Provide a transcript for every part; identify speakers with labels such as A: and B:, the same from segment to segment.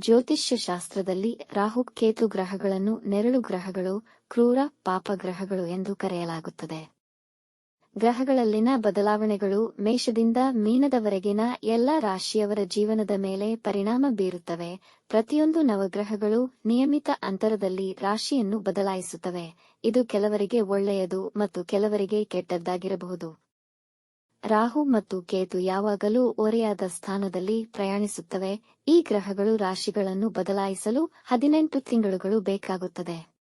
A: ಜ್ಯೋತಿಷ್ಯ ಶಾಸ್ತ್ರದಲ್ಲಿ ರಾಹು ಕೇತು ಗ್ರಹಗಳನ್ನು ನೆರಳು ಗ್ರಹಗಳು, ಕ್ರೂರ ಪಾಪ ಗ್ರಹಗಳು ಎಂದು ಕರೆಯಲಾಗುತ್ತದೆ. ಗ್ರಹಗಳಲ್ಲಿನ ಬದಲಾವಣೆಗಳು ಮೇಷದಿಂದ ಮೀನದವರೆಗಿನ ಎಲ್ಲ ರಾಶಿಯವರ ಜೀವನದ ಮೇಲೆ ಪರಿಣಾಮ ಬೀರುತ್ತವೆ. ಪ್ರತಿಯೊಂದು ನವಗ್ರಹಗಳು ನಿಯಮಿತ ಅಂತರದಲ್ಲಿ ರಾಶಿಯನ್ನು ಬದಲಾಯಿಸುತ್ತವೆ. ಇದು ಕೆಲವರಿಗೆ ಒಳ್ಳೆಯದು ಮತ್ತು ಕೆಲವರಿಗೆ ಕೆಟ್ಟದ್ದಾಗಿರಬಹುದು. ರಾಹು ಮತ್ತು ಕೇತು ಯಾವಾಗಲೂ ಓರೆಯಾದ ಸ್ಥಾನದಲ್ಲಿ ಪ್ರಯಾಣಿಸುತ್ತವೆ. ಈ ಗ್ರಹಗಳು ರಾಶಿಗಳನ್ನು ಬದಲಾಯಿಸಲು ಹದಿನೆಂಟು ತಿಂಗಳುಗಳು ಬೇಕಾಗುತ್ತದೆ.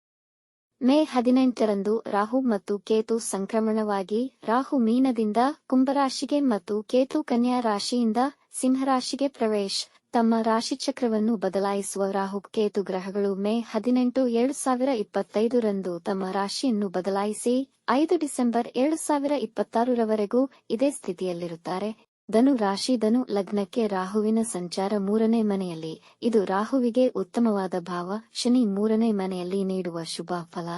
A: ಮೇ ಹದಿನೆಂಟರಂದು ರಾಹು ಮತ್ತು ಕೇತು ಸಂಕ್ರಮಣವಾಗಿ ರಾಹು ಮೀನದಿಂದ ಕುಂಭರಾಶಿಗೆ ಮತ್ತು ಕೇತು ಕನ್ಯಾ ರಾಶಿಯಿಂದ ಸಿಂಹರಾಶಿಗೆ ಪ್ರವೇಶ. ತಮ್ಮ ರಾಶಿಚಕ್ರವನ್ನು ಬದಲಾಯಿಸುವ ರಾಹು ಕೇತು ಗ್ರಹಗಳು ಮೇ ಹದಿನೆಂಟು, ಎರಡು ಸಾವಿರ ಇಪ್ಪತ್ತೈದರಂದು ತಮ್ಮ ರಾಶಿಯನ್ನು ಬದಲಾಯಿಸಿ ಐದು ಡಿಸೆಂಬರ್, ಎರಡು ಸಾವಿರ ಇಪ್ಪತ್ತಾರರವರೆಗೂ ಇದೇ ಸ್ಥಿತಿಯಲ್ಲಿರುತ್ತಾರೆ. ಧನು ರಾಶಿ ಧನು ಲಗ್ನಕ್ಕೆ ರಾಹುವಿನ ಸಂಚಾರ ಮೂರನೇ ಮನೆಯಲ್ಲಿ. ಇದು ರಾಹುವಿಗೆ ಉತ್ತಮವಾದ ಭಾವ. ಶನಿ ಮೂರನೇ ಮನೆಯಲ್ಲಿ ನೀಡುವ ಶುಭ ಫಲ.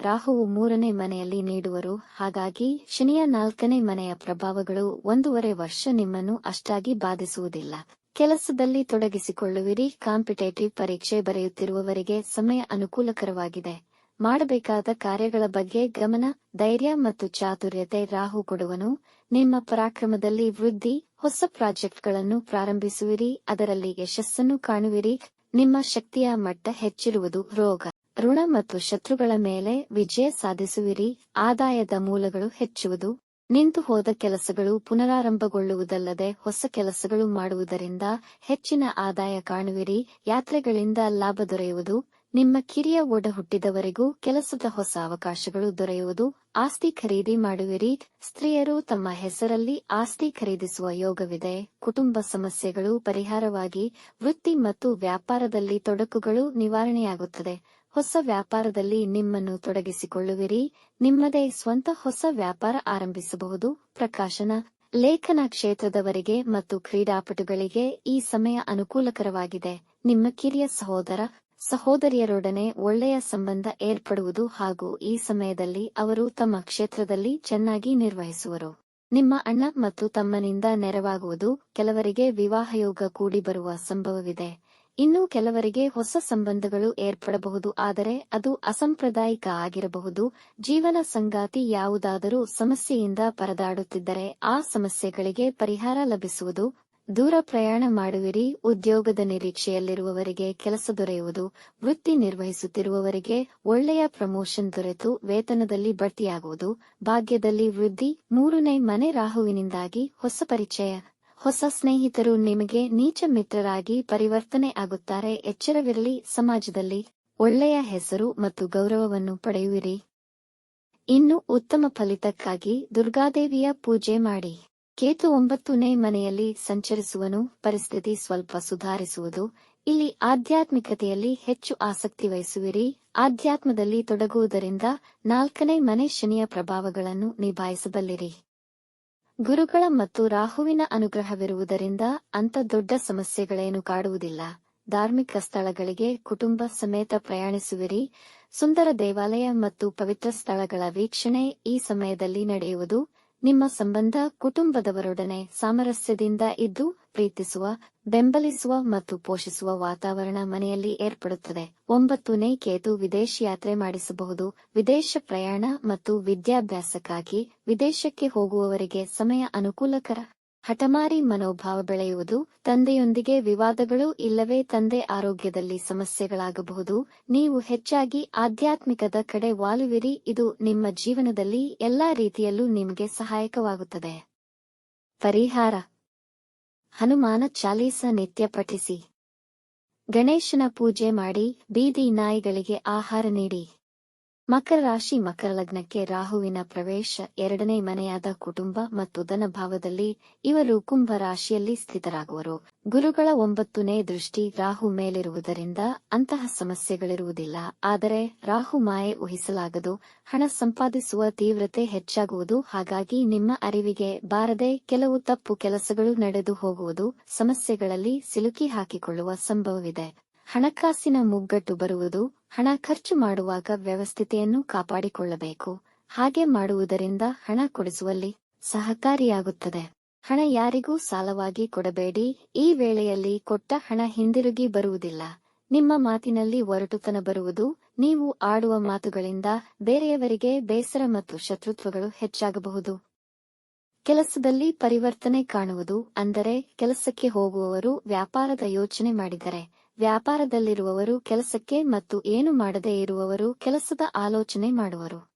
A: ರಾಹುವು ಮೂರನೇ ಮನೆಯಲ್ಲಿ ನೀಡುವರು. ಹಾಗಾಗಿ ಶನಿಯ ನಾಲ್ಕನೇ ಮನೆಯ ಪ್ರಭಾವಗಳು ಒಂದೂವರೆ ವರ್ಷ ನಿಮ್ಮನ್ನು ಅಷ್ಟಾಗಿ ಬಾಧಿಸುವುದಿಲ್ಲ. ಕೆಲಸದಲ್ಲಿ ತೊಡಗಿಸಿಕೊಳ್ಳುವಿರಿ. ಕಾಂಪಿಟೇಟಿವ್ ಪರೀಕ್ಷೆ ಬರೆಯುತ್ತಿರುವವರಿಗೆ ಸಮಯ ಅನುಕೂಲಕರವಾಗಿದೆ. ಮಾಡಬೇಕಾದ ಕಾರ್ಯಗಳ ಬಗ್ಗೆ ಗಮನ, ಧೈರ್ಯ ಮತ್ತು ಚಾತುರ್ಯತೆ ರಾಹು ಕೊಡುವನು. ನಿಮ್ಮ ಪರಾಕ್ರಮದಲ್ಲಿ ವೃದ್ಧಿ, ಹೊಸ ಪ್ರಾಜೆಕ್ಟ್ಗಳನ್ನು ಪ್ರಾರಂಭಿಸುವಿರಿ. ಅದರಲ್ಲಿ ಯಶಸ್ಸನ್ನು ಕಾಣುವಿರಿ. ನಿಮ್ಮ ಶಕ್ತಿಯ ಮಟ್ಟ ಹೆಚ್ಚಿರುವುದು ರೋಗ, ಋಣ ಮತ್ತು ಶತ್ರುಗಳ ಮೇಲೆ ವಿಜಯ ಸಾಧಿಸುವಿರಿ. ಆದಾಯದ ಮೂಲಗಳು ಹೆಚ್ಚುವುದು. ನಿಂತು ಹೋದ ಕೆಲಸಗಳು ಪುನರಾರಂಭಗೊಳ್ಳುವುದಲ್ಲದೆ ಹೊಸ ಕೆಲಸಗಳು ಮಾಡುವುದರಿಂದ ಹೆಚ್ಚಿನ ಆದಾಯ ಕಾಣುವಿರಿ. ಯಾತ್ರೆಗಳಿಂದ ಲಾಭ ದೊರೆಯುವುದು. ನಿಮ್ಮ ಕಿರಿಯ ಒಡ ಹುಟ್ಟಿದವರೆಗೂ ಕೆಲಸದ ಹೊಸ ಅವಕಾಶಗಳು ದೊರೆಯುವುದು. ಆಸ್ತಿ ಖರೀದಿ ಮಾಡುವಿರಿ. ಸ್ತ್ರೀಯರು ತಮ್ಮ ಹೆಸರಲ್ಲಿ ಆಸ್ತಿ ಖರೀದಿಸುವ ಯೋಗವಿದೆ. ಕುಟುಂಬ ಸಮಸ್ಯೆಗಳು ಪರಿಹಾರವಾಗಿ ವೃತ್ತಿ ಮತ್ತು ವ್ಯಾಪಾರದಲ್ಲಿ ತೊಡಕುಗಳು ನಿವಾರಣೆಯಾಗುತ್ತದೆ. ಹೊಸ ವ್ಯಾಪಾರದಲ್ಲಿ ನಿಮ್ಮನ್ನು ತೊಡಗಿಸಿಕೊಳ್ಳುವಿರಿ. ನಿಮ್ಮದೇ ಸ್ವಂತ ಹೊಸ ವ್ಯಾಪಾರ ಆರಂಭಿಸಬಹುದು. ಪ್ರಕಾಶನ, ಲೇಖನ ಕ್ಷೇತ್ರದವರಿಗೆ ಮತ್ತು ಕ್ರೀಡಾಪಟುಗಳಿಗೆ ಈ ಸಮಯ ಅನುಕೂಲಕರವಾಗಿದೆ. ನಿಮ್ಮ ಕಿರಿಯ ಸಹೋದರ, ಸಹೋದರಿಯರೊಡನೆ ಒಳ್ಳೆಯ ಸಂಬಂಧ ಏರ್ಪಡುವುದು ಹಾಗೂ ಈ ಸಮಯದಲ್ಲಿ ಅವರು ತಮ್ಮ ಕ್ಷೇತ್ರದಲ್ಲಿ ಚೆನ್ನಾಗಿ ನಿರ್ವಹಿಸುವರು. ನಿಮ್ಮ ಅಣ್ಣ ಮತ್ತು ತಮ್ಮನಿಂದ ನೆರವಾಗುವುದು. ಕೆಲವರಿಗೆ ವಿವಾಹಯೋಗ ಕೂಡಿ ಬರುವ ಸಂಭವವಿದೆ. ಇನ್ನು ಕೆಲವರಿಗೆ ಹೊಸ ಸಂಬಂಧಗಳು ಏರ್ಪಡಬಹುದು, ಆದರೆ ಅದು ಅಸಂಪ್ರದಾಯಿಕ ಆಗಿರಬಹುದು. ಜೀವನ ಸಂಗಾತಿ ಯಾವುದಾದರೂ ಸಮಸ್ಯೆಯಿಂದ ಪರದಾಡುತ್ತಿದ್ದರೆ ಆ ಸಮಸ್ಯೆಗಳಿಗೆ ಪರಿಹಾರ ಲಭಿಸುವುದು. ದೂರ ಪ್ರಯಾಣ ಮಾಡುವಿರಿ, ಉದ್ಯೋಗದ ನಿರೀಕ್ಷೆಯಲ್ಲಿರುವವರಿಗೆ ಕೆಲಸ ದೊರೆಯುವುದು. ವೃತ್ತಿ ನಿರ್ವಹಿಸುತ್ತಿರುವವರಿಗೆ ಒಳ್ಳೆಯ ಪ್ರಮೋಷನ್ ದೊರೆತು ವೇತನದಲ್ಲಿ ಬಡ್ತಿಯಾಗುವುದು ಭಾಗ್ಯದಲ್ಲಿ ವೃದ್ಧಿ, ಮೂರನೇ ಮನೆ ರಾಹುವಿನಿಂದಾಗಿ ಹೊಸ ಪರಿಚಯ. ಹೊಸ ಸ್ನೇಹಿತರು ನಿಮಗೆ ನೀಚ ಮಿತ್ರರಾಗಿ ಪರಿವರ್ತನೆ ಆಗುತ್ತಾರೆ. ಎಚ್ಚರವಿರಲಿ, ಸಮಾಜದಲ್ಲಿ ಒಳ್ಳೆಯ ಹೆಸರು ಮತ್ತು ಗೌರವವನ್ನು ಪಡೆಯುವಿರಿ. ಇನ್ನು ಉತ್ತಮ ಫಲಿತಕ್ಕಾಗಿ ದುರ್ಗಾದೇವಿಯ ಪೂಜೆ ಮಾಡಿ. ಕೇತು ಒಂಬತ್ತನೇ ಮನೆಯಲ್ಲಿ ಸಂಚರಿಸುವನು. ಪರಿಸ್ಥಿತಿ ಸ್ವಲ್ಪ ಸುಧಾರಿಸುವುದು. ಇಲ್ಲಿ ಆಧ್ಯಾತ್ಮಿಕತೆಯಲ್ಲಿ ಹೆಚ್ಚು ಆಸಕ್ತಿ ವಹಿಸುವಿರಿ. ಆಧ್ಯಾತ್ಮದಲ್ಲಿ ತೊಡಗುವುದರಿಂದ ನಾಲ್ಕನೇ ಮನೆ ಶನಿಯ ಪ್ರಭಾವಗಳನ್ನು ನಿಭಾಯಿಸಬಲ್ಲಿರಿ. ಗುರುಗಳ ಮತ್ತು ರಾಹುವಿನ ಅನುಗ್ರಹವಿರುವುದರಿಂದ ಅಂಥ ದೊಡ್ಡ ಸಮಸ್ಯೆಗಳೇನು ಕಾಡುವುದಿಲ್ಲ. ಧಾರ್ಮಿಕ ಸ್ಥಳಗಳಿಗೆ ಕುಟುಂಬ ಸಮೇತ ಪ್ರಯಾಣಿಸುವಿರಿ. ಸುಂದರ ದೇವಾಲಯ ಮತ್ತು ಪವಿತ್ರ ಸ್ಥಳಗಳ ವೀಕ್ಷಣೆ ಈ ಸಮಯದಲ್ಲಿ ನಡೆಯುವುದು. ನಿಮ್ಮ ಸಂಬಂಧ ಕುಟುಂಬದವರೊಡನೆ ಸಾಮರಸ್ಯದಿಂದ ಇದ್ದು, ಪ್ರೀತಿಸುವ, ಬೆಂಬಲಿಸುವ ಮತ್ತು ಪೋಷಿಸುವ ವಾತಾವರಣ ಮನೆಯಲ್ಲಿ ಏರ್ಪಡುತ್ತದೆ. ಒಂಬತ್ತನೇ ಕೇತು ವಿದೇಶ ಯಾತ್ರೆ ಮಾಡಿಸಬಹುದು. ವಿದೇಶ ಪ್ರಯಾಣ ಮತ್ತು ವಿದ್ಯಾಭ್ಯಾಸಕ್ಕಾಗಿ ವಿದೇಶಕ್ಕೆ ಹೋಗುವವರಿಗೆ ಸಮಯ ಅನುಕೂಲಕರ. ಹಠಮಾರಿ ಮನೋಭಾವ ಬೆಳೆಯುವುದು ತಂದೆಯೊಂದಿಗೆ ವಿವಾದಗಳು ಇಲ್ಲವೇ ತಂದೆ ಆರೋಗ್ಯದಲ್ಲಿ ಸಮಸ್ಯೆಗಳಾಗಬಹುದು. ನೀವು ಹೆಚ್ಚಾಗಿ ಆಧ್ಯಾತ್ಮಿಕದ ಕಡೆ ವಾಲುವಿರಿ. ಇದು ನಿಮ್ಮ ಜೀವನದಲ್ಲಿ ಎಲ್ಲಾ ರೀತಿಯಲ್ಲೂ ನಿಮಗೆ ಸಹಾಯಕವಾಗುತ್ತದೆ. ಪರಿಹಾರ. ಹನುಮಾನ ಚಾಲೀಸ ನಿತ್ಯ ಪಠಿಸಿ. ಗಣೇಶನ ಪೂಜೆ ಮಾಡಿ. ಬೀದಿ ನಾಯಿಗಳಿಗೆ ಆಹಾರ ನೀಡಿ. ಮಕರ ರಾಶಿ ಮಕರ ಲಗ್ನಕ್ಕೆ ರಾಹುವಿನ ಪ್ರವೇಶ, ಎರಡನೇ ಮನೆಯಾದ ಕುಟುಂಬ ಮತ್ತು ಧನಭಾವದಲ್ಲಿ ಇವರು ಕುಂಭ ರಾಶಿಯಲ್ಲಿ ಸ್ಥಿತರಾಗುವರು. ಗುರುಗಳ ಒಂಬತ್ತನೇ ದೃಷ್ಟಿ ರಾಹು ಮೇಲಿರುವುದರಿಂದ ಅಂತಹ ಸಮಸ್ಯೆಗಳಿರುವುದಿಲ್ಲ. ಆದರೆ ರಾಹು ಮಾಯೆ ಊಹಿಸಲಾಗದು, ಹಣ ಸಂಪಾದಿಸುವ ತೀವ್ರತೆ ಹೆಚ್ಚಾಗುವುದು, ಹಾಗಾಗಿ ನಿಮ್ಮ ಅರಿವಿಗೆ ಬಾರದೆ ಕೆಲವು ತಪ್ಪು ಕೆಲಸಗಳು ನಡೆದು ಹೋಗುವುದು, ಸಮಸ್ಯೆಗಳಲ್ಲಿ ಸಿಲುಕಿ ಹಾಕಿಕೊಳ್ಳುವ ಸಂಭವವಿದೆ. ಹಣಕಾಸಿನ ಮುಗ್ಗಟ್ಟು ಬರುವುದು, ಹಣ ಖರ್ಚು ಮಾಡುವಾಗ ವ್ಯವಸ್ಥಿತೆಯನ್ನು ಕಾಪಾಡಿಕೊಳ್ಳಬೇಕು. ಹಾಗೆ ಮಾಡುವುದರಿಂದ ಹಣ ಕೊಡಿಸುವಲ್ಲಿ ಸಹಕಾರಿಯಾಗುತ್ತದೆ. ಹಣ ಯಾರಿಗೂ ಸಾಲವಾಗಿ ಕೊಡಬೇಡಿ. ಈ ವೇಳೆಯಲ್ಲಿ ಕೊಟ್ಟ ಹಣ ಹಿಂದಿರುಗಿ ಬರುವುದಿಲ್ಲ. ನಿಮ್ಮ ಮಾತಿನಲ್ಲಿ ಒರಟುತನ ಬರುವುದು, ನೀವು ಆಡುವ ಮಾತುಗಳಿಂದ ಬೇರೆಯವರಿಗೆ ಬೇಸರ ಮತ್ತು ಶತ್ರುತ್ವಗಳು ಹೆಚ್ಚಾಗಬಹುದು. ಕೆಲಸದಲ್ಲಿ ಪರಿವರ್ತನೆ ಕಾಣುವುದು, ಅಂದರೆ ಕೆಲಸಕ್ಕೆ ಹೋಗುವವರು ವ್ಯಾಪಾರದ ಯೋಚನೆ ಮಾಡಿದರೆ ವ್ಯಾಪಾರದಲ್ಲಿರುವವರು ಕೆಲಸಕ್ಕೆ ಮತ್ತು ಏನು ಮಾಡದೇ ಇರುವವರು ಕೆಲಸದ ಆಲೋಚನೆ ಮಾಡುವರು.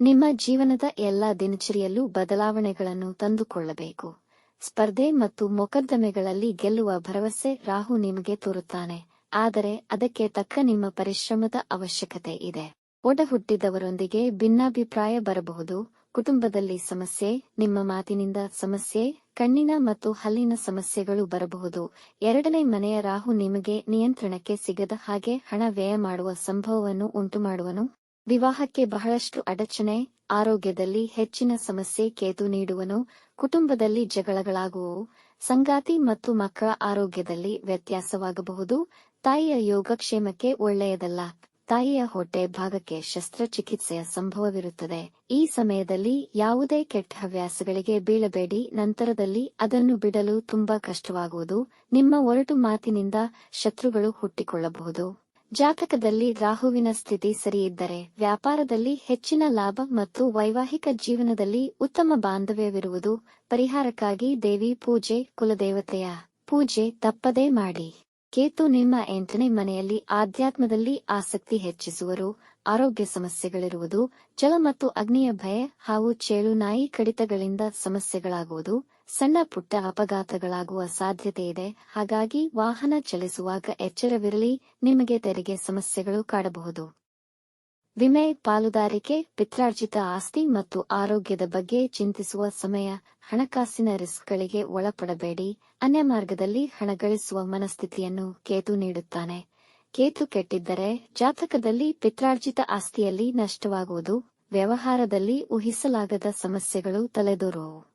A: ನಿಮ್ಮ ಜೀವನದ ಎಲ್ಲ ದಿನಚರಿಯಲ್ಲೂ ಬದಲಾವಣೆಗಳನ್ನು ತಂದುಕೊಳ್ಳಬೇಕು. ಸ್ಪರ್ಧೆ ಮತ್ತು ಮೊಕದ್ದಮೆಗಳಲ್ಲಿ ಗೆಲ್ಲುವ ಭರವಸೆ ರಾಹು ನಿಮಗೆ ತೋರುತ್ತಾನೆ. ಆದರೆ ಅದಕ್ಕೆ ತಕ್ಕ ನಿಮ್ಮ ಪರಿಶ್ರಮದ ಅವಶ್ಯಕತೆ ಇದೆ. ಒಡ ಹುಟ್ಟಿದವರೊಂದಿಗೆ ಭಿನ್ನಾಭಿಪ್ರಾಯ ಬರಬಹುದು. ಕುಟುಂಬದಲ್ಲಿ ಸಮಸ್ಯೆ, ನಿಮ್ಮ ಮಾತಿನಿಂದ ಸಮಸ್ಯೆ ಕಣ್ಣಿನ ಮತ್ತು ಹಲ್ಲಿನ ಸಮಸ್ಯೆಗಳು ಬರಬಹುದು. ಎರಡನೇ ಮನೆಯ ರಾಹು ನಿಮಗೆ ನಿಯಂತ್ರಣಕ್ಕೆ ಸಿಗದ ಹಾಗೆ ಹಣ ವ್ಯಯ ಮಾಡುವ ಸಂಭವವನ್ನು ಉಂಟುಮಾಡುವನು. ವಿವಾಹಕ್ಕೆ ಬಹಳಷ್ಟು ಅಡಚಣೆ, ಆರೋಗ್ಯದಲ್ಲಿ ಹೆಚ್ಚಿನ ಸಮಸ್ಯೆ ಕೇತು ನೀಡುವನು. ಕುಟುಂಬದಲ್ಲಿ ಜಗಳಗಳಾಗುವವು. ಸಂಗಾತಿ ಮತ್ತು ಮಕ್ಕಳ ಆರೋಗ್ಯದಲ್ಲಿ ವ್ಯತ್ಯಾಸವಾಗಬಹುದು. ತಾಯಿಯ ಯೋಗಕ್ಷೇಮಕ್ಕೆ ಒಳ್ಳೆಯದಲ್ಲ. ತಾಯಿಯ ಹೊಟ್ಟೆ ಭಾಗಕ್ಕೆ ಶಸ್ತ್ರಚಿಕಿತ್ಸೆಯ ಸಂಭವವಿರುತ್ತದೆ. ಈ ಸಮಯದಲ್ಲಿ ಯಾವುದೇ ಕೆಟ್ಟ ಹವ್ಯಾಸಗಳಿಗೆ ಬೀಳಬೇಡಿ. ನಂತರದಲ್ಲಿ ಅದನ್ನು ಬಿಡಲು ತುಂಬಾ ಕಷ್ಟವಾಗುವುದು. ನಿಮ್ಮ ಒರಟು ಮಾತಿನಿಂದ ಶತ್ರುಗಳು ಹುಟ್ಟಿಕೊಳ್ಳಬಹುದು. ಜಾತಕದಲ್ಲಿ ರಾಹುವಿನ ಸ್ಥಿತಿ ಸರಿಯಿದ್ದರೆ ವ್ಯಾಪಾರದಲ್ಲಿ ಹೆಚ್ಚಿನ ಲಾಭ ಮತ್ತು ವೈವಾಹಿಕ ಜೀವನದಲ್ಲಿ ಉತ್ತಮ ಬಾಂಧವ್ಯವಿರುವುದು. ಪರಿಹಾರಕ್ಕಾಗಿ ದೇವಿ ಪೂಜೆ, ಕುಲದೇವತೆಯ ಪೂಜೆ ತಪ್ಪದೇ ಮಾಡಿ. ಕೇತು ನಿಮ್ಮ ಎಂಟನೇ ಮನೆಯಲ್ಲಿ ಆಧ್ಯಾತ್ಮದಲ್ಲಿ ಆಸಕ್ತಿ ಹೆಚ್ಚಿಸುವರು, ಆರೋಗ್ಯ ಸಮಸ್ಯೆಗಳಿರುವುದು ಜಲ ಮತ್ತು ಅಗ್ನಿಯ ಭಯ ಹಾಗೂ ಚೇಳು ನಾಯಿ ಕಡಿತಗಳಿಂದ ಸಮಸ್ಯೆಗಳಾಗುವುದು, ಸಣ್ಣ ಪುಟ್ಟ ಅಪಘಾತಗಳಾಗುವ ಸಾಧ್ಯತೆ ಇದೆ, ಹಾಗಾಗಿ ವಾಹನ ಚಲಿಸುವಾಗ ಎಚ್ಚರವಿರಲಿ, ನಿಮಗೆ ತೆರಿಗೆ ಸಮಸ್ಯೆಗಳು ಕಾಡಬಹುದು. ವಿಮೆ ಪಾಲುದಾರಿಕೆ, ಪಿತ್ರಾರ್ಜಿತ ಆಸ್ತಿ ಮತ್ತು ಆರೋಗ್ಯದ ಬಗ್ಗೆ ಚಿಂತಿಸುವ ಸಮಯ, ಹಣಕಾಸಿನ ರಿಸ್ಕ್ಗಳಿಗೆ ಒಳಪಡಬೇಡಿ. ಅನ್ಯ ಮಾರ್ಗದಲ್ಲಿ ಹಣ ಗಳಿಸುವ ಮನಸ್ಥಿತಿಯನ್ನು ಕೇತು ನೀಡುತ್ತಾನೆ. ಕೇತು ಕೆಟ್ಟಿದ್ದರೆ ಜಾತಕದಲ್ಲಿ ಪಿತ್ರಾರ್ಜಿತ ಆಸ್ತಿಯಲ್ಲಿ ನಷ್ಟವಾಗುವುದು, ವ್ಯವಹಾರದಲ್ಲಿ ಊಹಿಸಲಾಗದ ಸಮಸ್ಯೆಗಳು ತಲೆದೋರುವವು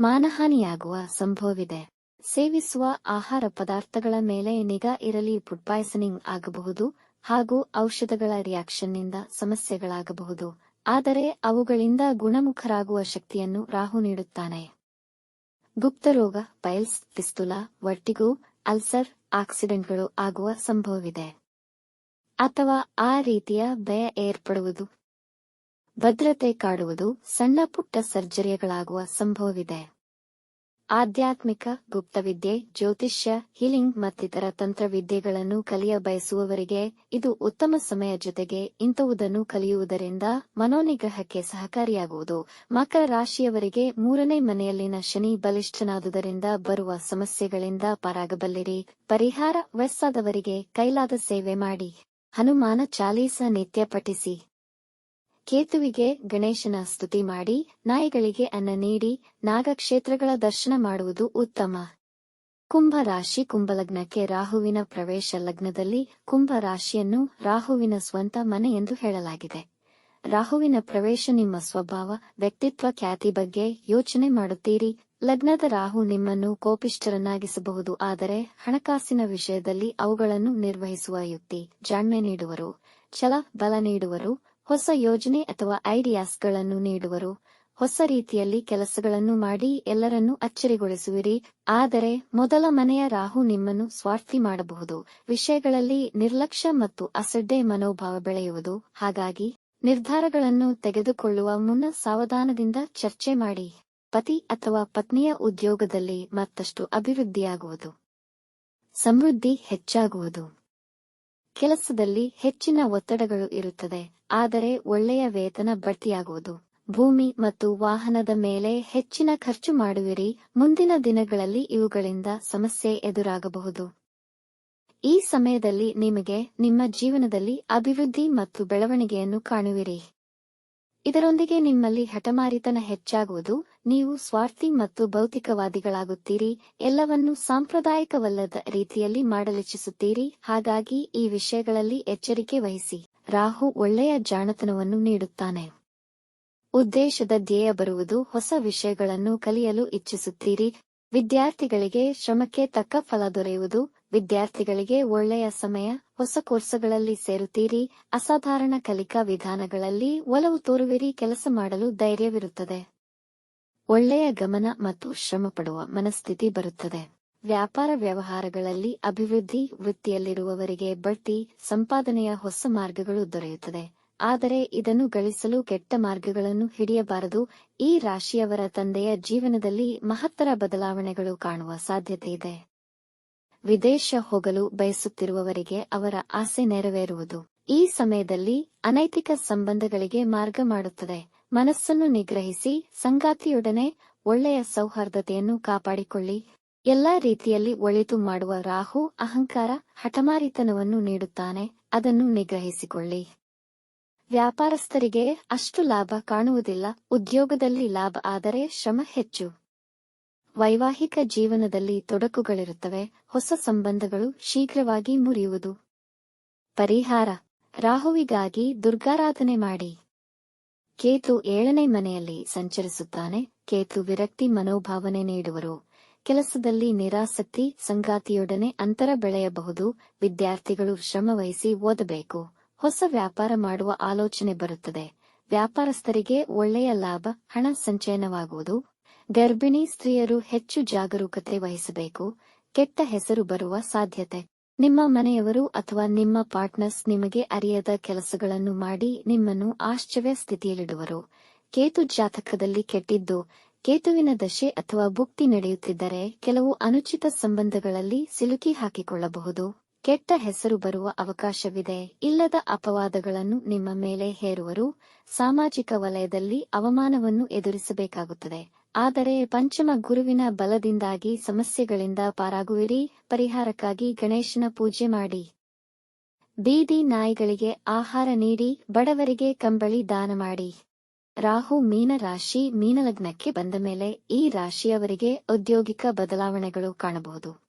A: ಮಾನಹಾನಿಯಾಗುವ ಸಂಭವವಿದೆ. ಸೇವಿಸುವ ಆಹಾರ ಪದಾರ್ಥಗಳ ಮೇಲೆ ನಿಗಾ ಇರಲಿ ಫುಡ್ ಪಾಯ್ಸನಿಂಗ್ ಆಗಬಹುದು. ಹಾಗೂ ಔಷಧಗಳ ರಿಯಾಕ್ಷನ್ನಿಂದ ಸಮಸ್ಯೆಗಳಾಗಬಹುದು. ಆದರೆ ಅವುಗಳಿಂದ ಗುಣಮುಖರಾಗುವ ಶಕ್ತಿಯನ್ನು ರಾಹು ನೀಡುತ್ತಾನೆ. ಗುಪ್ತರೋಗ ಪೈಲ್ಸ್, ಪಿಸ್ತುಲ ಒಟ್ಟಿಗೂ ಅಲ್ಸರ್, ಆಕ್ಸಿಡೆಂಟ್ಗಳು ಆಗುವ ಸಂಭವವಿದೆ. ಅಥವಾ ಆ ರೀತಿಯ ಭಯ ಏರ್ಪಡುವುದು. ಭದ್ರತೆ ಕಾಡುವುದು ಸಣ್ಣ ಪುಟ್ಟ ಸರ್ಜರಿಗಳಾಗುವ ಸಂಭವವಿದೆ. ಆಧ್ಯಾತ್ಮಿಕ, ಗುಪ್ತವಿದ್ಯೆ, ಜ್ಯೋತಿಷ್ಯ, ಹೀಲಿಂಗ್ ಮತ್ತಿತರ ತಂತ್ರವಿದ್ಯೆಗಳನ್ನು ಕಲಿಯ ಬಯಸುವವರಿಗೆ ಇದು ಉತ್ತಮ ಸಮಯ ಜೊತೆಗೆ ಇಂಥವುದನ್ನು ಕಲಿಯುವುದರಿಂದ ಮನೋನಿಗ್ರಹಕ್ಕೆ ಸಹಕಾರಿಯಾಗುವುದು. ಮಕರ ರಾಶಿಯವರಿಗೆ ಮೂರನೇ ಮನೆಯಲ್ಲಿನ ಶನಿ ಬಲಿಷ್ಠನಾದುದರಿಂದ ಬರುವ ಸಮಸ್ಯೆಗಳಿಂದ ಪಾರಾಗಬಲ್ಲಿರಿ. ಪರಿಹಾರ ವಯಸ್ಸಾದವರಿಗೆ ಕೈಲಾದ ಸೇವೆ ಮಾಡಿ. ಹನುಮಾನ ಚಾಲೀಸ ನಿತ್ಯ ಪಠಿಸಿ. ಕೇತುವಿಗೆ ಗಣೇಶನ ಸ್ತುತಿ ಮಾಡಿ, ನಾಯಿಗಳಿಗೆ ಅನ್ನ ನೀಡಿ, ನಾಗಕ್ಷೇತ್ರಗಳ ದರ್ಶನ ಮಾಡುವುದು ಉತ್ತಮ. ಕುಂಭ ರಾಶಿ ಕುಂಭಲಗ್ನಕ್ಕೆ ರಾಹುವಿನ ಪ್ರವೇಶ ಲಗ್ನದಲ್ಲಿ ಕುಂಭ ರಾಶಿಯನ್ನು ರಾಹುವಿನ ಸ್ವಂತ ಮನೆ ಎಂದು ಹೇಳಲಾಗಿದೆ. ರಾಹುವಿನ ಪ್ರವೇಶ ನಿಮ್ಮ ಸ್ವಭಾವ, ವ್ಯಕ್ತಿತ್ವ ಖ್ಯಾತಿ ಬಗ್ಗೆ ಯೋಚನೆ ಮಾಡುತ್ತೀರಿ. ಲಗ್ನದ ರಾಹು ನಿಮ್ಮನ್ನು ಕೋಪಿಷ್ಠರನ್ನಾಗಿಸಬಹುದು, ಆದರೆ ಹಣಕಾಸಿನ ವಿಷಯದಲ್ಲಿ ಅವುಗಳನ್ನು ನಿರ್ವಹಿಸುವ ಯುಕ್ತಿ, ಜಾಣ್ಮೆ ನೀಡುವರು, ಛಲ, ಬಲ ನೀಡುವರು ಹೊಸ ಯೋಜನೆ ಅಥವಾ ಐಡಿಯಾಸ್ಗಳನ್ನು ನೀಡುವರು. ಹೊಸ ರೀತಿಯಲ್ಲಿ ಕೆಲಸಗಳನ್ನು ಮಾಡಿ ಎಲ್ಲರನ್ನೂ ಅಚ್ಚರಿಗೊಳಿಸುವಿರಿ. ಆದರೆ ಮೊದಲ ಮನೆಯ ರಾಹು ನಿಮ್ಮನ್ನು ಸ್ವಾರ್ಥಿ ಮಾಡಬಹುದು. ವಿಷಯಗಳಲ್ಲಿ ನಿರ್ಲಕ್ಷ್ಯ ಮತ್ತು ಅಸಡ್ಡೆ ಮನೋಭಾವ ಬೆಳೆಯುವುದು. ಹಾಗಾಗಿ ನಿರ್ಧಾರಗಳನ್ನು ತೆಗೆದುಕೊಳ್ಳುವ ಮುನ್ನ ಸಾವಧಾನದಿಂದ ಚರ್ಚೆ ಮಾಡಿ. ಪತಿ ಅಥವಾ ಪತ್ನಿಯ ಉದ್ಯೋಗದಲ್ಲಿ ಮತ್ತಷ್ಟು ಅಭಿವೃದ್ಧಿಯಾಗುವುದು. ಸಮೃದ್ಧಿ ಹೆಚ್ಚಾಗುವುದು. ಕೆಲಸದಲ್ಲಿ ಹೆಚ್ಚಿನ ಒತ್ತಡಗಳು ಇರುತ್ತದೆ, ಆದರೆ ಒಳ್ಳೆಯ ವೇತನ ಬಡ್ತಿಯಾಗುವುದು ಭೂಮಿ ಮತ್ತು ವಾಹನದ ಮೇಲೆ ಹೆಚ್ಚಿನ ಖರ್ಚು ಮಾಡುವಿರಿ, ಮುಂದಿನ ದಿನಗಳಲ್ಲಿ ಇವುಗಳಿಂದ ಸಮಸ್ಯೆ ಎದುರಾಗಬಹುದು. ಈ ಸಮಯದಲ್ಲಿ ನಿಮಗೆ ನಿಮ್ಮ ಜೀವನದಲ್ಲಿ ಅಭಿವೃದ್ಧಿ ಮತ್ತು ಬೆಳವಣಿಗೆಯನ್ನು ಕಾಣುವಿರಿ. ಇದರೊಂದಿಗೆ ನಿಮ್ಮಲ್ಲಿ ಹಠಮಾರಿತನ ಹೆಚ್ಚಾಗುವುದು ನೀವು ಸ್ವಾರ್ಥಿ ಮತ್ತು ಭೌತಿಕವಾದಿಗಳಾಗುತ್ತೀರಿ, ಎಲ್ಲವನ್ನೂ ಸಾಂಪ್ರದಾಯಿಕವಲ್ಲದ ರೀತಿಯಲ್ಲಿ ಮಾಡಲಿಚ್ಛಿಸುತ್ತೀರಿ, ಹಾಗಾಗಿ ಈ ವಿಷಯಗಳಲ್ಲಿ ಎಚ್ಚರಿಕೆ ವಹಿಸಿ. ರಾಹು ಒಳ್ಳೆಯ ಜಾಣತನವನ್ನು ನೀಡುತ್ತಾನೆ. ಉದ್ದೇಶದ ಧ್ಯೇಯ ಬರುವುದು ಹೊಸ ವಿಷಯಗಳನ್ನು ಕಲಿಯಲು ಇಚ್ಛಿಸುತ್ತೀರಿ. ವಿದ್ಯಾರ್ಥಿಗಳಿಗೆ ಶ್ರಮಕ್ಕೆ ತಕ್ಕ ಫಲ ದೊರೆಯುವುದು, ವಿದ್ಯಾರ್ಥಿಗಳಿಗೆ ಒಳ್ಳೆಯ ಸಮಯ, ಹೊಸ ಕೋರ್ಸ್ಗಳಲ್ಲಿ ಸೇರುತ್ತೀರಿ. ಅಸಾಧಾರಣ ಕಲಿಕಾ ವಿಧಾನಗಳಲ್ಲಿ ಒಲವು ತೋರುವಿರಿ, ಕೆಲಸ ಮಾಡಲು ಧೈರ್ಯವಿರುತ್ತದೆ. ಒಳ್ಳೆಯ ಗಮನ ಮತ್ತು ಶ್ರಮಪಡುವ ಮನಸ್ಥಿತಿ ಬರುತ್ತದೆ. ವ್ಯಾಪಾರ ವ್ಯವಹಾರಗಳಲ್ಲಿ ಅಭಿವೃದ್ಧಿ ವೃತ್ತಿಯಲ್ಲಿರುವವರಿಗೆ ಬಡ್ತಿ, ಸಂಪಾದನೆಯ ಹೊಸ ಮಾರ್ಗಗಳು ದೊರೆಯುತ್ತದೆ. ಆದರೆ ಇದನ್ನು ಗಳಿಸಲು ಕೆಟ್ಟ ಮಾರ್ಗಗಳನ್ನು ಹಿಡಿಯಬಾರದು. ಈ ರಾಶಿಯವರ ತಂದೆಯ ಜೀವನದಲ್ಲಿ ಮಹತ್ತರ ಬದಲಾವಣೆಗಳು ಕಾಣುವ ಸಾಧ್ಯತೆ ಇದೆ. ವಿದೇಶ ಹೋಗಲು ಬಯಸುತ್ತಿರುವವರಿಗೆ ಅವರ ಆಸೆ ನೆರವೇರುವುದು. ಈ ಸಮಯದಲ್ಲಿ ಅನೈತಿಕ ಸಂಬಂಧಗಳಿಗೆ ಮಾರ್ಗ ಮಾಡುತ್ತದೆ. ಮನಸ್ಸನ್ನು ನಿಗ್ರಹಿಸಿ, ಸಂಗಾತಿಯೊಡನೆ ಒಳ್ಳೆಯ ಸೌಹಾರ್ದತೆಯನ್ನು ಕಾಪಾಡಿಕೊಳ್ಳಿ. ಎಲ್ಲಾ ರೀತಿಯಲ್ಲಿ ಒಳಿತು ಮಾಡುವ ರಾಹು ಅಹಂಕಾರ, ಹಠಮಾರಿತನವನ್ನು ನೀಡುತ್ತಾನೆ. ಅದನ್ನು ನಿಗ್ರಹಿಸಿಕೊಳ್ಳಿ. ವ್ಯಾಪಾರಸ್ಥರಿಗೆ ಅಷ್ಟು ಲಾಭ ಕಾಣುವುದಿಲ್ಲ. ಉದ್ಯೋಗದಲ್ಲಿ ಲಾಭ ಆದರೆ ಶ್ರಮ ಹೆಚ್ಚು. ವೈವಾಹಿಕ ಜೀವನದಲ್ಲಿ ತೊಡಕುಗಳಿರುತ್ತವೆ. ಹೊಸ ಸಂಬಂಧಗಳು ಶೀಘ್ರವಾಗಿ ಮುರಿಯುವುದು. ಪರಿಹಾರ. ರಾಹುವಿಗಾಗಿ ದುರ್ಗಾರಾಧನೆ ಮಾಡಿ. ಕೇತು ಏಳನೇ ಮನೆಯಲ್ಲಿ ಸಂಚರಿಸುತ್ತಾನೆ. ಕೇತು ವಿರಕ್ತಿ ಮನೋಭಾವನೆ ನೀಡುವರು. ಕೆಲಸದಲ್ಲಿ ನಿರಾಸಕ್ತಿ, ಸಂಗಾತಿಯೊಡನೆ ಅಂತರ ಬೆಳೆಯಬಹುದು. ವಿದ್ಯಾರ್ಥಿಗಳು ಶ್ರಮವಹಿಸಿ ಓದಬೇಕು. ಹೊಸ ವ್ಯಾಪಾರ ಮಾಡುವ ಆಲೋಚನೆ ಬರುತ್ತದೆ. ವ್ಯಾಪಾರಸ್ಥರಿಗೆ ಒಳ್ಳೆಯ ಲಾಭ, ಹಣ ಸಂಚಯನವಾಗುವುದು. ಗರ್ಭಿಣಿ ಸ್ತ್ರೀಯರು ಹೆಚ್ಚು ಜಾಗರೂಕತೆ ವಹಿಸಬೇಕು. ಕೆಟ್ಟ ಹೆಸರು ಬರುವ ಸಾಧ್ಯತೆ. ನಿಮ್ಮ ಮನೆಯವರು ಅಥವಾ ನಿಮ್ಮ ಪಾರ್ಟ್ನರ್ಸ್ ನಿಮಗೆ ಅರಿಯದ ಕೆಲಸಗಳನ್ನು ಮಾಡಿ ನಿಮ್ಮನ್ನು ಆಶ್ಚರ್ಯ ಸ್ಥಿತಿಯಲ್ಲಿಡುವರು. ಕೇತು ಜಾತಕದಲ್ಲಿ ಕೆಟ್ಟಿದ್ದು, ಕೇತುವಿನ ದಶೆ ಅಥವಾ ಭುಕ್ತಿ ನಡೆಯುತ್ತಿದ್ದರೆ ಕೆಲವು ಅನುಚಿತ ಸಂಬಂಧಗಳಲ್ಲಿ ಸಿಲುಕಿ ಹಾಕಿಕೊಳ್ಳಬಹುದು. ಕೆಟ್ಟ ಹೆಸರು ಬರುವ ಅವಕಾಶವಿದೆ. ಇಲ್ಲದ ಅಪವಾದಗಳನ್ನು ನಿಮ್ಮ ಮೇಲೆ ಹೇರುವರು. ಸಾಮಾಜಿಕ ವಲಯದಲ್ಲಿ ಅವಮಾನವನ್ನು ಎದುರಿಸಬೇಕಾಗುತ್ತದೆ. ಆದರೆ ಪಂಚಮ ಗುರುವಿನ ಬಲದಿಂದಾಗಿ ಸಮಸ್ಯೆಗಳಿಂದ ಪಾರಾಗುವಿರಿ, ಪರಿಹಾರಕ್ಕಾಗಿ ಗಣೇಶನ ಪೂಜೆ ಮಾಡಿ. ಬೀದಿ ನಾಯಿಗಳಿಗೆ ಆಹಾರ ನೀಡಿ, ಬಡವರಿಗೆ ಕಂಬಳಿ ದಾನ ಮಾಡಿ. ರಾಹು ಮೀನ ರಾಶಿ ಮೀನಲಗ್ನಕ್ಕೆ ಬಂದ ಮೇಲೆ ಈ ರಾಶಿಯವರಿಗೆ ಔದ್ಯೋಗಿಕ ಬದಲಾವಣೆಗಳು ಕಾಣಬಹುದು.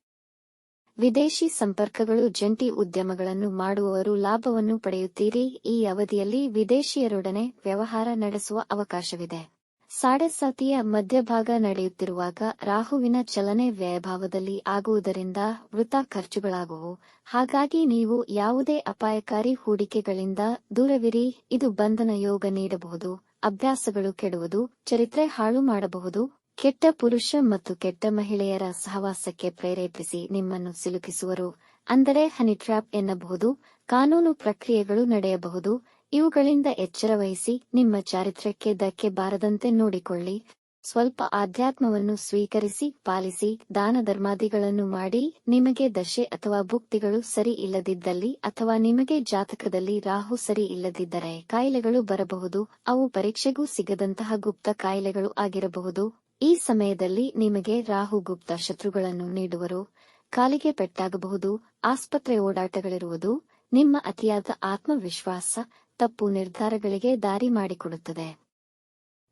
A: ವಿದೇಶಿ ಸಂಪರ್ಕಗಳು, ಜಂಟಿ ಉದ್ಯಮಗಳನ್ನು ಮಾಡುವವರು ಲಾಭವನ್ನು ಪಡೆಯುತ್ತೀರಿ. ಈ ಅವಧಿಯಲ್ಲಿ ವಿದೇಶಿಯರೊಡನೆ ವ್ಯವಹಾರ ನಡೆಸುವ ಅವಕಾಶವಿದೆ. ಸಾಡೆಸಾತಿಯ ಮಧ್ಯಭಾಗ ನಡೆಯುತ್ತಿರುವಾಗ ರಾಹುವಿನ ಚಲನೆ ವ್ಯಯಭಾವದಲ್ಲಿ ಆಗುವುದರಿಂದ ವೃತ ಖರ್ಚುಗಳಾಗುವು. ಹಾಗಾಗಿ ನೀವು ಯಾವುದೇ ಅಪಾಯಕಾರಿ ಹೂಡಿಕೆಗಳಿಂದ ದೂರವಿರಿ, ಇದು ಬಂಧನ ಯೋಗ ನೀಡಬಹುದು, ಅಭ್ಯಾಸಗಳು ಕೆಡುವುದು, ಚರಿತ್ರೆ ಹಾಳು ಮಾಡಬಹುದು. ಕೆಟ್ಟ ಪುರುಷ ಮತ್ತು ಕೆಟ್ಟ ಮಹಿಳೆಯರ ಸಹವಾಸಕ್ಕೆ ಪ್ರೇರೇಪಿಸಿ ನಿಮ್ಮನ್ನು ಸಿಲುಕಿಸುವರು. ಅಂದರೆ ಹನಿ ಟ್ರ್ಯಾಪ್ ಎನ್ನಬಹುದು, ಕಾನೂನು ಪ್ರಕ್ರಿಯೆಗಳು ನಡೆಯಬಹುದು ಇವುಗಳಿಂದ ಎಚ್ಚರವಹಿಸಿ ನಿಮ್ಮ ಚಾರಿತ್ರ್ಯಕ್ಕೆ ಧಕ್ಕೆ ಬಾರದಂತೆ ನೋಡಿಕೊಳ್ಳಿ. ಸ್ವಲ್ಪ ಆಧ್ಯಾತ್ಮವನ್ನು ಸ್ವೀಕರಿಸಿ, ಪಾಲಿಸಿ, ದಾನ ಧರ್ಮಾದಿಗಳನ್ನು ಮಾಡಿ, ನಿಮಗೆ ದಶೆ ಅಥವಾ ಭುಕ್ತಿಗಳು ಸರಿ ಇಲ್ಲದಿದ್ದಲ್ಲಿ ಅಥವಾ ನಿಮಗೆ ಜಾತಕದಲ್ಲಿ ರಾಹು ಸರಿ ಇಲ್ಲದಿದ್ದರೆ ಕಾಯಿಲೆಗಳು ಬರಬಹುದು, ಅವು ಪರೀಕ್ಷೆಗೂ ಸಿಗದಂತಹ ಗುಪ್ತ ಕಾಯಿಲೆಗಳು ಆಗಿರಬಹುದು. ಈ ಸಮಯದಲ್ಲಿ ನಿಮಗೆ ರಾಹು ಗುಪ್ತ ಶತ್ರುಗಳನ್ನು ನೀಡುವರು. ಕಾಲಿಗೆ ಪೆಟ್ಟಾಗಬಹುದು, ಆಸ್ಪತ್ರೆ ಓಡಾಟಗಳಿರುವುದು. ನಿಮ್ಮ ಅತಿಯಾದ ಆತ್ಮವಿಶ್ವಾಸ ತಪ್ಪು ನಿರ್ಧಾರಗಳಿಗೆ ದಾರಿ ಮಾಡಿಕೊಡುತ್ತದೆ.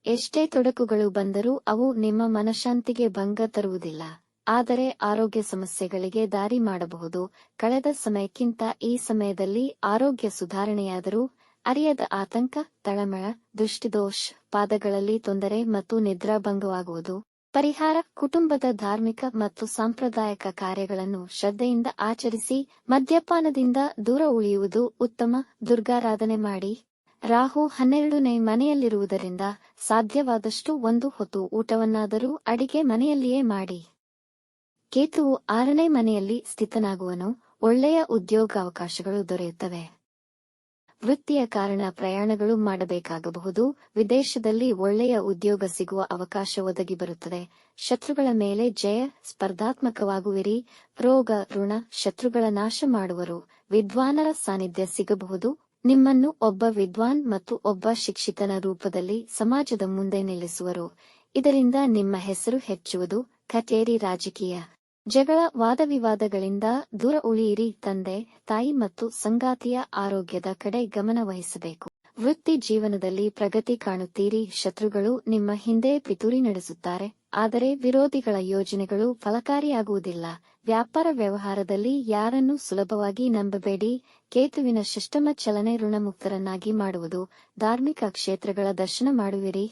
A: ಎಷ್ಟೇ ತೊಡಕುಗಳು ಬಂದರೂ ಅವು ನಿಮ್ಮ ಮನಶಾಂತಿಗೆ ಭಂಗ ತರುವುದಿಲ್ಲ. ಆದರೆ ಆರೋಗ್ಯ ಸಮಸ್ಯೆಗಳಿಗೆ ದಾರಿ ಮಾಡಬಹುದು. ಕಳೆದ ಸಮಯಕ್ಕಿಂತ ಈ ಸಮಯದಲ್ಲಿ ಆರೋಗ್ಯ ಸುಧಾರಣೆಯಾದರೂ ಅರಿಯದ ಆತಂಕ, ತಳಮಳ, ದೃಷ್ಟಿದೋಷ, ಪಾದಗಳಲ್ಲಿ ತೊಂದರೆ ಮತ್ತು ನಿದ್ರಾಭಂಗವಾಗುವುದು. ಪರಿಹಾರ, ಕುಟುಂಬದ ಧಾರ್ಮಿಕ ಮತ್ತು ಸಾಂಪ್ರದಾಯಿಕ ಕಾರ್ಯಗಳನ್ನು ಶ್ರದ್ಧೆಯಿಂದ ಆಚರಿಸಿ, ಮದ್ಯಪಾನದಿಂದ ದೂರ ಉಳಿಯುವುದು ಉತ್ತಮ. ದುರ್ಗಾರಾಧನೆ ಮಾಡಿ. ರಾಹು ಹನ್ನೆರಡನೇ ಮನೆಯಲ್ಲಿರುವುದರಿಂದ ಸಾಧ್ಯವಾದಷ್ಟು ಒಂದು ಹೊತ್ತು ಊಟವನ್ನಾದರೂ ಅಡಿಗೆ ಮನೆಯಲ್ಲಿಯೇ ಮಾಡಿ. ಕೇತುವು ಆರನೇ ಮನೆಯಲ್ಲಿ ಸ್ಥಿತನಾಗುವನು. ಒಳ್ಳೆಯ ಉದ್ಯೋಗಾವಕಾಶಗಳು ದೊರೆಯುತ್ತವೆ. ವೃತ್ತಿಯ ಕಾರಣ ಪ್ರಯಾಣಗಳು ಮಾಡಬೇಕಾಗಬಹುದು. ವಿದೇಶದಲ್ಲಿ ಒಳ್ಳೆಯ ಉದ್ಯೋಗ ಸಿಗುವ ಅವಕಾಶ ಒದಗಿ ಬರುತ್ತದೆ. ಶತ್ರುಗಳ ಮೇಲೆ ಜಯ ಸ್ಪರ್ಧಾತ್ಮಕವಾಗುವಿರಿ. ರೋಗ, ಋಣ, ಶತ್ರುಗಳ ನಾಶ ಮಾಡುವರು. ವಿದ್ವಾನರ ಸಾನ್ನಿಧ್ಯ ಸಿಗಬಹುದು. ನಿಮ್ಮನ್ನು ಒಬ್ಬ ವಿದ್ವಾನ್ ಮತ್ತು ಒಬ್ಬ ಶಿಕ್ಷಿತನ ರೂಪದಲ್ಲಿ ಸಮಾಜದ ಮುಂದೆ ನಿಲ್ಲಿಸುವರು. ಇದರಿಂದ ನಿಮ್ಮ ಹೆಸರು ಹೆಚ್ಚುವುದು. ಕಚೇರಿ ರಾಜಕೀಯ. ಜಗಳ, ವಾದವಿವಾದಗಳಿಂದ ದೂರ ಉಳಿಯಿರಿ ತಂದೆ, ತಾಯಿ ಮತ್ತು ಸಂಗಾತಿಯ ಆರೋಗ್ಯದ ಕಡೆ ಗಮನ ವಹಿಸಬೇಕು. ವೃತ್ತಿ ಜೀವನದಲ್ಲಿ ಪ್ರಗತಿ ಕಾಣುತ್ತೀರಿ, ಶತ್ರುಗಳು ನಿಮ್ಮ ಹಿಂದೆ ಪಿತೂರಿ ನಡೆಸುತ್ತಾರೆ, ಆದರೆ ವಿರೋಧಿಗಳ ಯೋಜನೆಗಳು ಫಲಕಾರಿಯಾಗುವುದಿಲ್ಲ. ವ್ಯಾಪಾರ ವ್ಯವಹಾರದಲ್ಲಿ ಯಾರನ್ನು ಸುಲಭವಾಗಿ ನಂಬಬೇಡಿ, ಕೇತುವಿನ ಶಿಷ್ಟಮ ಚಲನೆ ಋಣಮುಕ್ತರನ್ನಾಗಿ ಮಾಡುವುದು, ಧಾರ್ಮಿಕ ಕ್ಷೇತ್ರಗಳ ದರ್ಶನ ಮಾಡುವಿರಿ.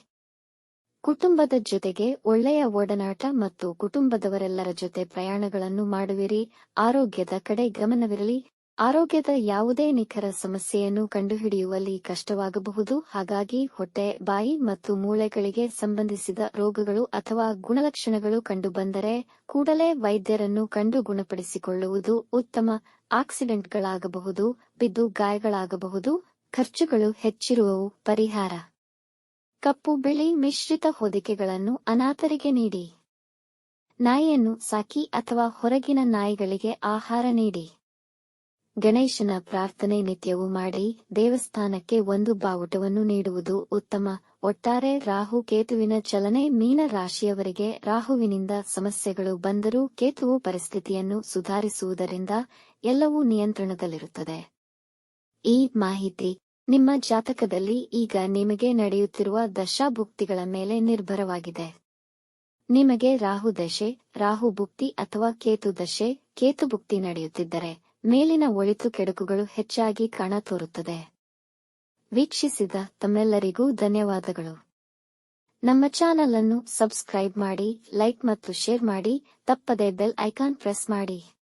A: ಕುಟುಂಬದ ಜೊತೆಗೆ ಒಳ್ಳೆಯ ಒಡನಾಟ ಮತ್ತು ಕುಟುಂಬದವರೆಲ್ಲರ ಜೊತೆ ಪ್ರಯಾಣಗಳನ್ನು ಮಾಡುವಿರಿ. ಆರೋಗ್ಯದ ಕಡೆ ಗಮನವಿರಲಿ. ಆರೋಗ್ಯದ ಯಾವುದೇ ನಿಖರ ಸಮಸ್ಯೆಯನ್ನು ಕಂಡುಹಿಡಿಯುವಲ್ಲಿ ಕಷ್ಟವಾಗಬಹುದು. ಹಾಗಾಗಿ ಹೊಟ್ಟೆ, ಬಾಯಿ ಮತ್ತು ಮೂಳೆಗಳಿಗೆ ಸಂಬಂಧಿಸಿದ ರೋಗಗಳು ಅಥವಾ ಗುಣಲಕ್ಷಣಗಳು ಕಂಡುಬಂದರೆ ಕೂಡಲೇ ವೈದ್ಯರನ್ನು ಕಂಡು ಗುಣಪಡಿಸಿಕೊಳ್ಳುವುದು ಉತ್ತಮ. ಆಕ್ಸಿಡೆಂಟ್ಗಳಾಗಬಹುದು, ಬಿದ್ದು ಗಾಯಗಳಾಗಬಹುದು, ಖರ್ಚುಗಳು ಹೆಚ್ಚಿರುವವು. ಪರಿಹಾರ. ಕಪ್ಪು ಬಿಳಿ ಮಿಶ್ರಿತ ಹೊದಿಕೆಗಳನ್ನು ಅನಾಥರಿಗೆ ನೀಡಿ. ನಾಯಿಯನ್ನು ಸಾಕಿ ಅಥವಾ ಹೊರಗಿನ ನಾಯಿಗಳಿಗೆ ಆಹಾರ ನೀಡಿ. ಗಣೇಶನ ಪ್ರಾರ್ಥನೆ ನಿತ್ಯವೂ ಮಾಡಿ ದೇವಸ್ಥಾನಕ್ಕೆ ಒಂದು ಬಾವುಟವನ್ನು ನೀಡುವುದು ಉತ್ತಮ. ಒಟ್ಟಾರೆ ರಾಹು ಕೇತುವಿನ ಚಲನೆ ಮೀನ ರಾಶಿಯವರಿಗೆ ರಾಹುವಿನಿಂದ ಸಮಸ್ಯೆಗಳು ಬಂದರೂ ಕೇತುವು ಪರಿಸ್ಥಿತಿಯನ್ನು ಸುಧಾರಿಸುವುದರಿಂದ ಎಲ್ಲವೂ ನಿಯಂತ್ರಣದಲ್ಲಿರುತ್ತದೆ. ಈ ಮಾಹಿತಿ ನಿಮ್ಮ ಜಾತಕದಲ್ಲಿ ಈಗ ನಿಮಗೆ ನಡೆಯುತ್ತಿರುವ ದಶಾಭುಕ್ತಿಗಳ ಮೇಲೆ ನಿರ್ಭರವಾಗಿದೆ. ನಿಮಗೆ ರಾಹು ದಶೆ, ರಾಹು ಭುಕ್ತಿ ಅಥವಾ ಕೇತು ದಶೆ, ಕೇತು ಭುಕ್ತಿ ನಡೆಯುತ್ತಿದ್ದರೆ, ಮೇಲಿನ ಒಳಿತು ಕೆಡುಕುಗಳು ಹೆಚ್ಚಾಗಿ ಕಾಣತೋರುತ್ತದೆ ವೀಕ್ಷಿಸಿದ ತಮ್ಮೆಲ್ಲರಿಗೂ ಧನ್ಯವಾದಗಳು. ನಮ್ಮ ಚಾನಲ್ ಅನ್ನು ಸಬ್ಸ್ಕ್ರೈಬ್ ಮಾಡಿ, ಲೈಕ್ ಮತ್ತು ಶೇರ್ ಮಾಡಿ, ತಪ್ಪದೆ ಬೆಲ್ ಐಕಾನ್ ಪ್ರೆಸ್ ಮಾಡಿ.